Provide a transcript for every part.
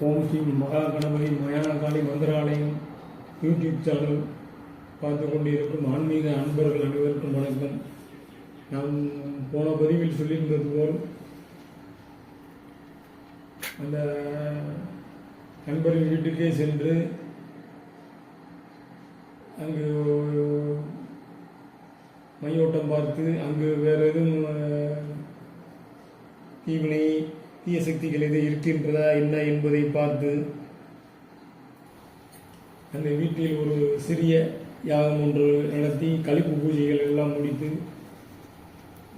ஓம் Shri Maha Ganapathi Mayanakali Mantralayam YouTube channel பார்த்து கொண்டிருக்கும் ஆன்மீக அன்பர்கள் அனைவருக்கும் வணக்கம். நாம் போன பதிவில் சொல்லியிருந்தது போல் அந்த நண்பரின் வீட்டுக்கே சென்று அங்கு மையோட்டம் பார்த்து அங்கு வேறு எதுவும் தீவினை தீய சக்திகள் எது இருக்கின்றதா என்ன என்பதை பார்த்து அந்த வீட்டில் ஒரு சிறிய யாகம் ஒன்று நடத்தி கழிப்பு பூஜைகள் எல்லாம் முடித்து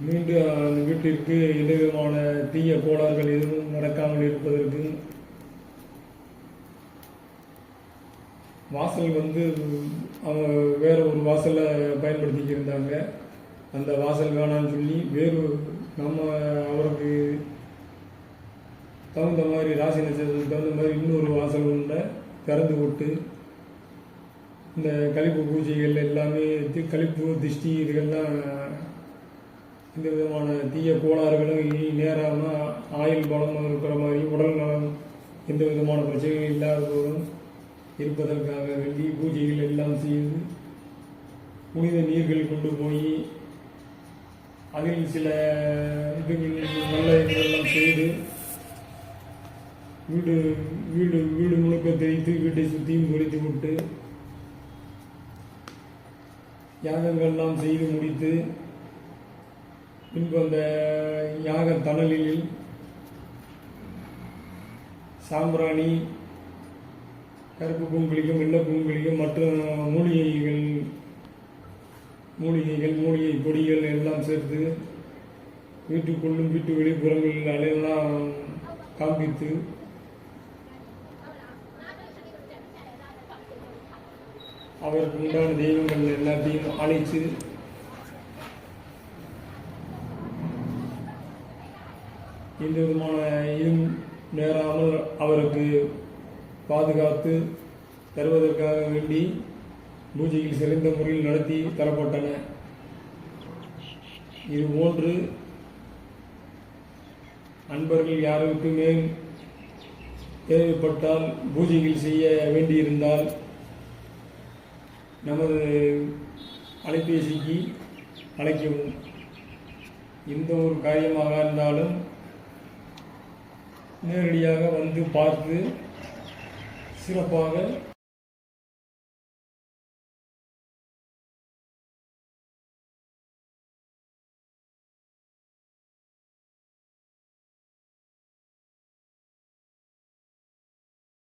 மீண்டும் அந்த வீட்டிற்கு எந்தவிதமான தீய கோளாறுகள் எதுவும் நடக்காமல் இருப்பதற்கு வாசல் வந்து அவங்க வேற ஒரு வாசலை பயன்படுத்திக்கிருந்தாங்க. அந்த வாசல் வேணான்னு சொல்லி வேறு நம்ம அவருக்கு தகுந்த மாதிரி ராசி நட்சத்திரத்துக்கு தகுந்த மாதிரி இன்னொரு வாசல் உண்டை திறந்து விட்டு இந்த கழிப்பு பூஜைகள் எல்லாமே கழிப்பு திஷ்டி இதுகள்லாம் எந்த விதமான தீய கோளாறுகளும் இனி நேராமல் ஆயுள் பலம் இருக்கிற மாதிரி உடல் நலம் எந்த விதமான பிரச்சனையும் இல்லாத போதும் இருப்பதற்காக வேண்டி பூஜைகள் எல்லாம் செய்து புனித நீர்கள் கொண்டு போய் அதில் சில இது நல்ல இதெல்லாம் செய்து வீடு வீடு வீடு முழுக்க தெரித்து வீட்டை சுற்றியும் பொறித்து விட்டு யாகங்கள்லாம் செய்து முடித்து பின்பு அந்த யாக தணலில் சாம்பிராணி கருப்பு பூங்குளிக்கும் வெள்ளை பூங்குளிக்கும் மற்ற மூலிகைகள் மூலிகைகள் மூலிகை பொடிகள் எல்லாம் சேர்த்து வீட்டுக்குள்ளும் வீட்டு வெளிப்புறங்களில் அலையெல்லாம் காண்பித்து அவருக்கு உண்டான தெய்வங்கள் எல்லாத்தையும் அழைத்து எந்த விதமான இதுவும் நேராமல் அவருக்கு பாதுகாத்து தருவதற்காக வேண்டி பூஜையில் சிறந்த முறையில் நடத்தி தரப்பட்டன. இது போன்று அன்பர்கள் யாருக்குமே தேவைப்பட்டால் பூஜைகள் செய்ய வேண்டியிருந்தால் நமது அலைபேசிக்கு அழைக்கவும். எந்த ஒரு காரியமாக இருந்தாலும் நேரடியாக வந்து பார்த்து சிறப்பாக